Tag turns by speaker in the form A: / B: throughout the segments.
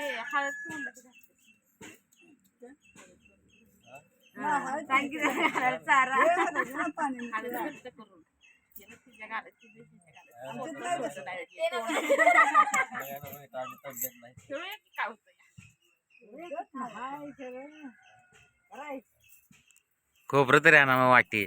A: ते हळद.
B: हा, हे.
C: खोबरं तरी आणा मग वाटी.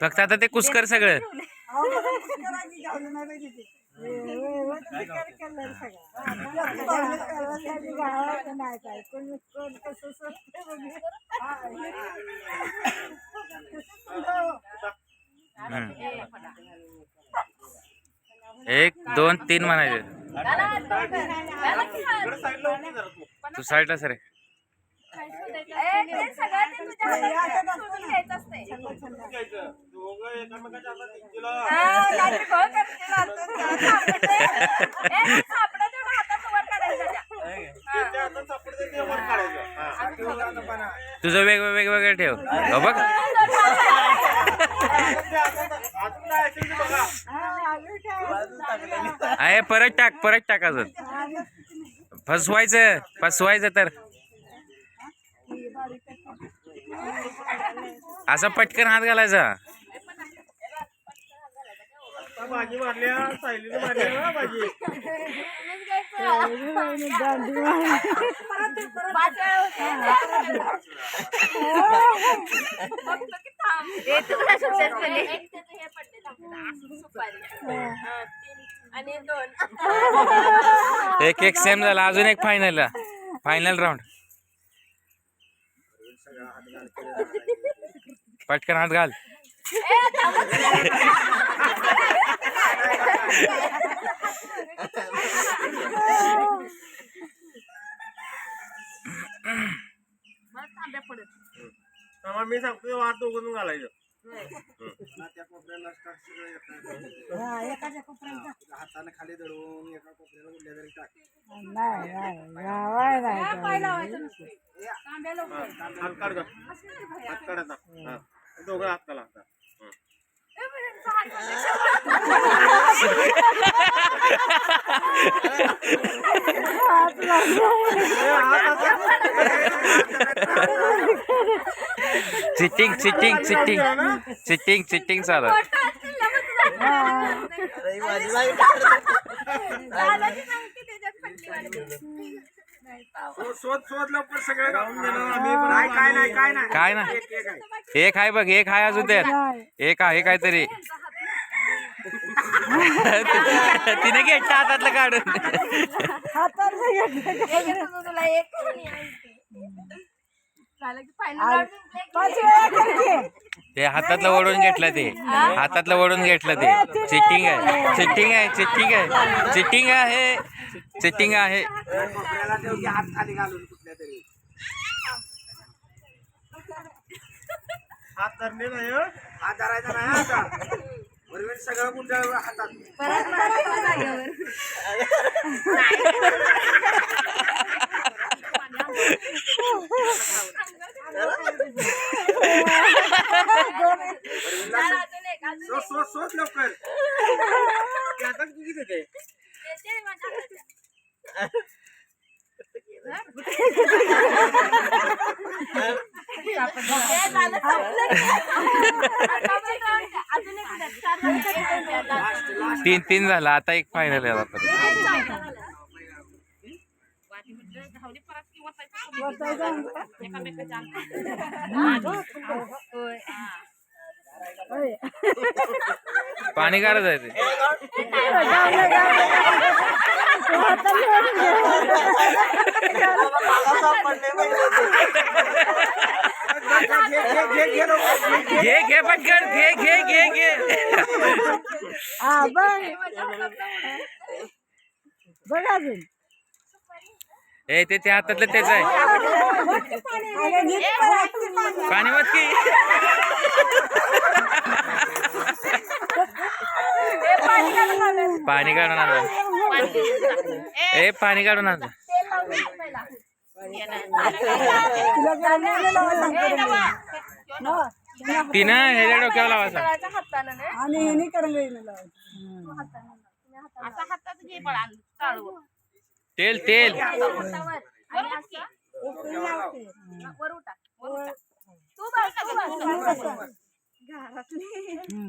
C: फक्त आता ते कुसकर सगळं. हम्म. एक दोन तीन म्हणायचे. तू साईडला सर तुझं वेगवेगळं वेगवेगळं ठेव. हो बघ. आहे परत टाक परत टाक अजून. फसवायचं फसवायचं तर. असा पटकन हात घालायचा.
D: भाजी मारल्या सायलीने भाजी.
C: एक एक सेम झाला अजून एक फायनल फायनल राऊंड पटकन हात घाल.
D: मी सांगतो वाट दोघं घालायचं.
B: एकाच्या कोपऱ्यात
E: हाताने खाली दळून एका कोपऱ्याला कुठल्या तरी टाक.
B: नाही नाही गावाय नाही
A: पाय लावायचं नसते. तांब्या लवकर
D: हात काढ. हात काढ आता. दोघं हात काढा हं.
C: Cheating cheating cheating cheating cheating
D: पण काय नाही काय नाही एक आहे
C: एक आहे बघ एक आहे अजून त्यात. एक आहे काहीतरी. तिने घेतला हातातलं काढून.
A: तुला एक झालं की फायनल
B: पाच वेळा कर
C: ते हातातलं ओढून घेतलं ते. हातातलं ओढून घेतलं ते. चिटिंग आहे. चिटिंग आहे चिटिंग आहे. चिटिंग आहे. चिटिंग आहे.
E: हात खाली
D: धरले नाही
E: हात धरायचा नाही आता सगळं कुठं हातात.
D: शोध शोध शोध लवकर. ते आता किती देते?
C: तीन तीन झाला आता एक फायनल आहे आता. पाणी काढत आहे ते.
E: घे घे घे घे लवकर.
C: घे घे पटकन घे घे घे घे
B: बघ अजून
C: ए ते त्या हातातलं तेच आहे. पाणी मत की पाणी काढून आणा ए पाणी काढून आणा
A: तेल लावून घे पहिला.
B: तुला गरम नाही लावायचं. नवा.
C: तिनं ह्याच्या डोक्यावर लावायचा.
A: नाही.
B: आणि ह्यानी करंगळीनं लावायचं
C: तेल. तेल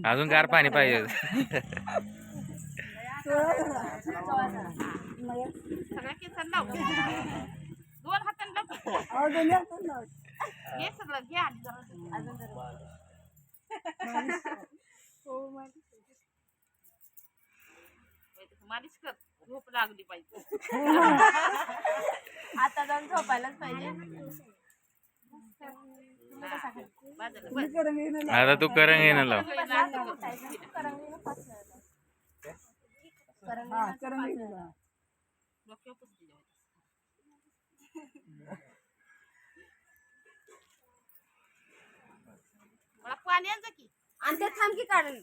C: अजून गार पाणी पाहिजे.
A: सगळ्या केसांना हे सगळं घे अजून मालिश कर झोप लागली पाहिजे आता जाऊन झोपायलाच पाहिजे
C: आता तू करंग येणं लाव
B: करंगळीनं लाव.
A: डोक्यावर पुसली जाऊ. मला पाणी आणजा की. आणि ते थांब की काढून.